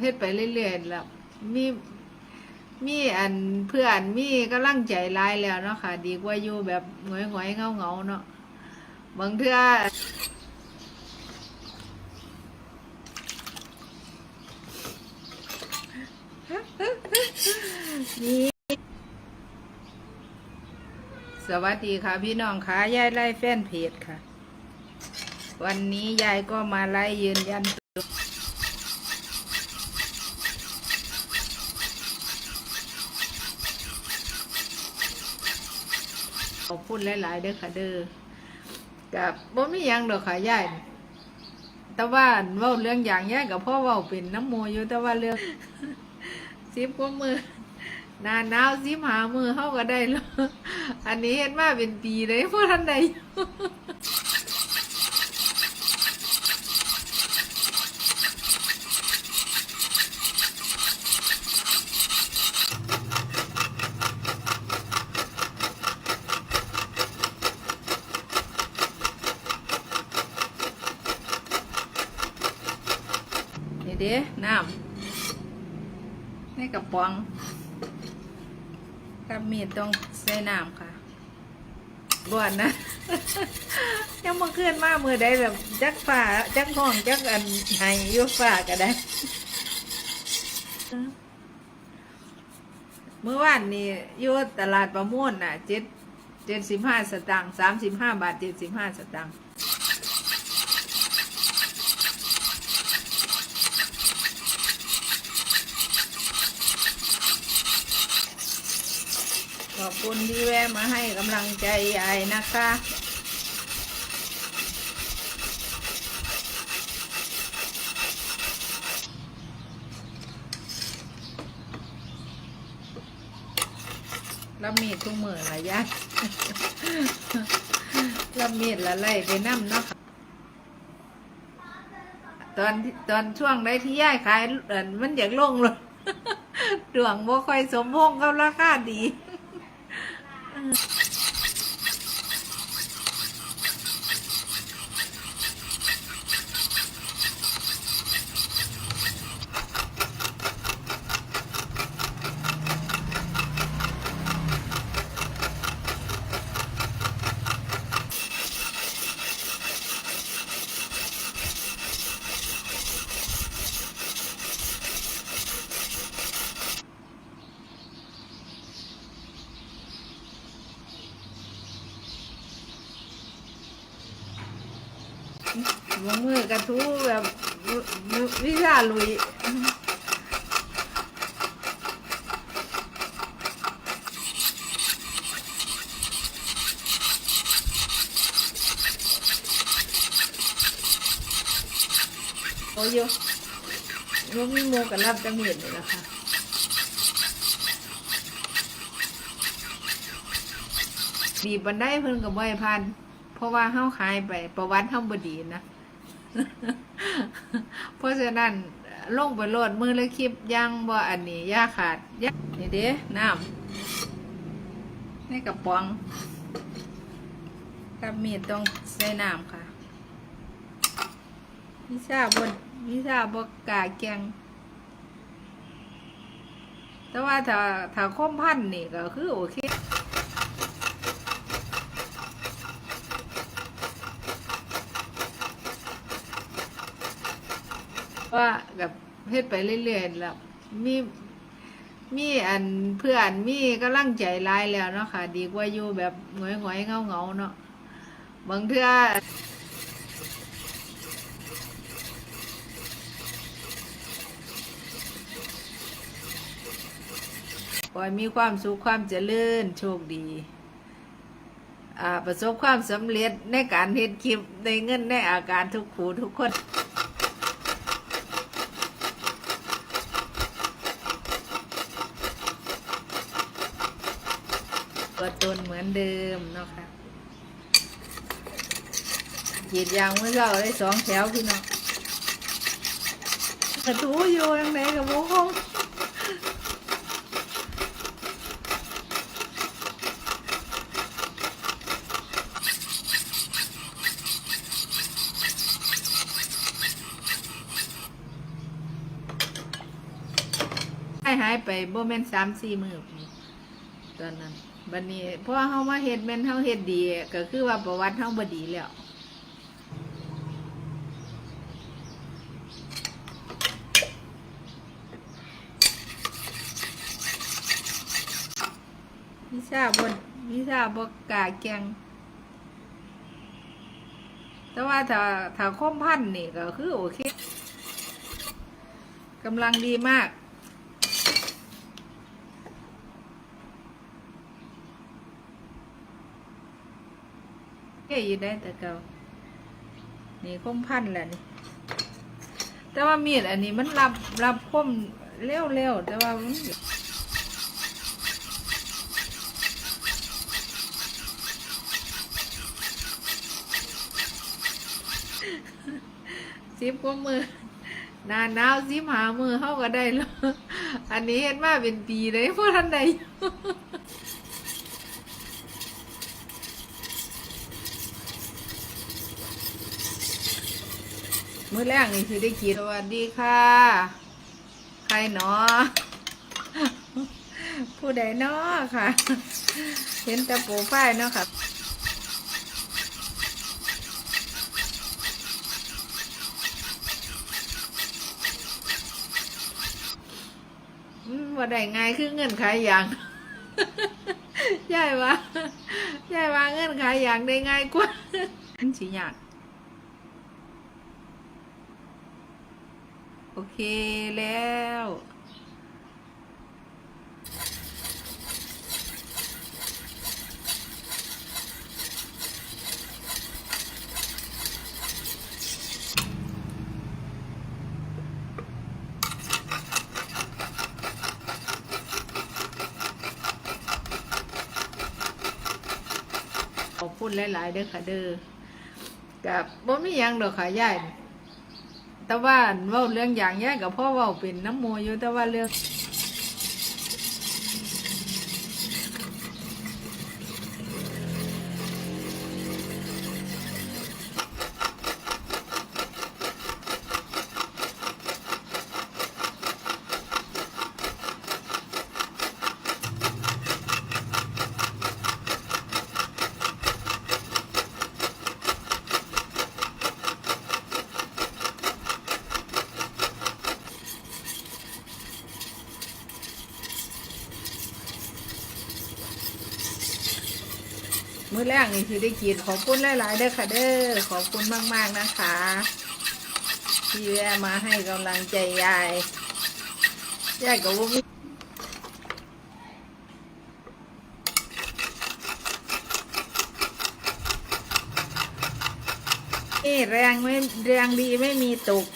เฮ็ดไปเรื่อยๆแล้วมีมีอันเพื่อนมีกำลังใจร้ายแล้วเนาะค่ะ ดีกว่าอยู่แบบหงอยๆเงาๆเนาะบางเทื่อนี่สวัสดีค่ะ พี่น้องค่ะยายไล่แฟนเพจค่ะ วันนี้ยายก็มาไล่ยืนยันตัว ขอบคุณหลาย ๆ เด้อค่ะเด้อกับบ่มียังดอกค่ะยายแต่ว่าเว้าเรื่องอย่างยายกับพ่อเว้าเป็นน้ำโมอยู่แต่ว่าเรื่องซิบกว่ามือนาหนาวซิบหามือเข้าก็ได้แล้วอันนี้เห็นมาเป็นปีเลยพ่ท่านใดอยู่ นี่ เด้น้ำในกระป๋องกับมีดต้องใส่น้ำค่ะบ่อนนะ ยังมาเคลื่อนมามือได้แบบจักฝ่าจักห้องจักอันไหยุฝ่าก็ได้เมื่อวานนี้อยู่ตลาดประมูลน่ะเจ็ดเจ็ดสิบห้าสตางค์สามสิบห้าบาทเจ็ดสิบห้าสตางค์ คุณที่แวะมาให้กำลังใจยายนะคะ รับมีดทุกมือละยายรับมีดละไล่ไปนั่มเนาะตอนตอนช่วงได้ที่ย่ายขายมันอยากลงเลยดวงบ่ค่อยสมพงกับราคาดี 嗯。 ลงมือกระทู้แบบวิชาลุยโอ้ยยยมีโมกับรับจังเห็นเลยนะคะดีบันไดเพิ่นกับบ่อยพัน เพราะว่าเฮาขายไปประวัติเฮาบ่ดีนะ เพราะฉะนั้นลงไปโหลดมือและคลิปยังบ่อันนี้ย่าขาดอย่านี่เด้น้ำในกระป๋องกับมีดต้องใส่น้ำค่ะวิชาบนวิชาบกล้าแกงแต่ว่าถ้าถ้าคมพันนี่ก็คือโอเค ว่าแบบเฮ็ดไปเรื่อยๆแล้วมีมีอันเพื่อนมีกำลังใจร้ายแล้วเนาะค่ะ ดีกว่าอยู่แบบหงอยๆเงาๆเนาะบางเทื่อขอให้มีความสุขความเจริญโชคดีประสบความสำเร็จในการเฮ็ดคลิปในเงินในอาการทุกขูทุกคน ตัวตนเหมือนเดิมเนาะค่ะขีดยางเมื่อเราได้สองแถวพี่น้องกระทูอยู่ยังไงกับโมคงหายไปบ่แม่นสามสี่มือพุ่นตอนนั้น บัดนี้เพราะเฮามาเฮ็ดแม่นเฮาเฮ็ดดี ก็คือว่าประวัติเฮาบ่ดีแล้ววิชาบนวิชาบกล้าแกงแต่ว่าถ้าถ้าคมพันธ์นี่ก็คือโอเคกำลังดีมาก เฮ้ยอยู่ได้แต่เก่านี่คมพันแหละนี่ แต่ว่ามีดอันนี้มันรับรับคมเร็วๆแต่ว่ามันสิบกว่ามือหนาหนาวสิบหามือเข้าก็ได้แล้ว อันนี้เห็นมาเป็นปีเลยเพราะท่านใด มือแรกนี่คือได้กินสวัสดีค่ะ ใครเนาะผู้ใดเนาะค่ะ เห็นแต่โปรไฟล์เนาะค่ะว่าได้ไงายคือเงินขายอย่างยายว่ายายว่าเงินขายอย่างได้ง่ายกว่ามันสิยาก โอเคแล้ว ขอบคุณหลาย ๆ เด้อค่ะเด้อกับบ่มีหยังดอกค่ะยาย แต่ว่าเว้าเรื่องอย่างยายกับพ่อเว้าเป็นน้ำโมอยู่แต่ว่าเรื่อง มื้อแรกนี่คือได้กินขอบคุณหลายๆเด้อค่ะเด้อขอบคุณมากๆนะคะ ที่แวะมาให้กำลังใจยายยายก็บ่มีนี่แรงไม่แรงดีไม่มีตก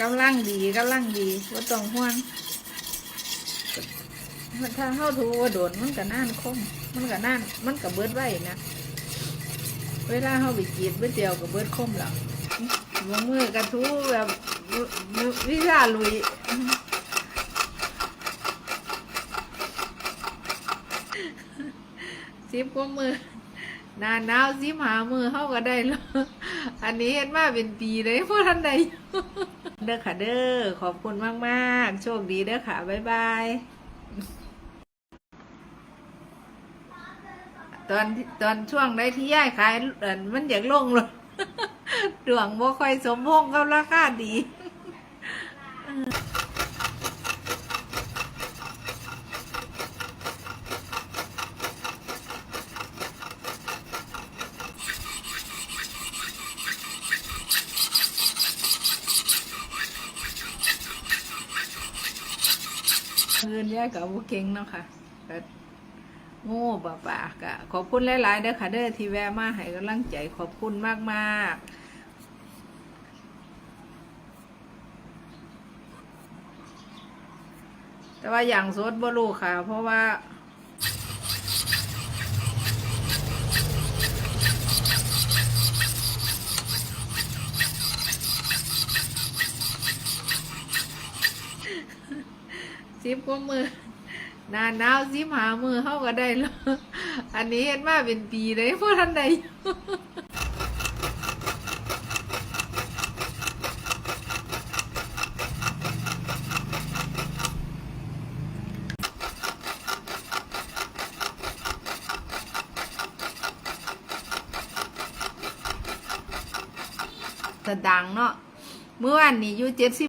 กำลังดีกำลังดีว่าต้องห่วง ถ้าเข้าถูว่าโดนมันก็น่านคมมันก็น่าน มันก็เบิดไว้นะ เวลาเข้าไปจีดเบิดเดียวก็เบิดคมแล้วบางมือกระทูแบบวิชาลุยสิบกว่ามือนาหนาวสิบหามือเข้าก็ได้แล้วอันนี้เห็นมาเป็นปีเลยเพราะท่านใดเด้อค่ะเด้อขอบคุณมาก ๆ โชคดีเด้อค่ะ บ๊ายบาย ตอนตอนช่วงได้ที่ย่ายขายมันอยากลงเลยดวงบ่ค่อยสมพงกับราคาดีเงินย่ายกับบ่เก่งเนาะค่ะ โง่บ่ปากะขอบคุณหลายๆเด้อค่ะเด้อที่แวะมาให้กำลังใจขอบคุณมากๆแต่ว่าอย่างสดบ่รู้ค่ะ เพราะว่าสิบกว่ามือ นาหนาวสิหามือเข้าก็ได้แล้วอันนี้เห็นมาเป็นปีเลยพวกท่านใดแต่ดังเนาะเมื่อวานนี้อยู่เจ็ดสิบ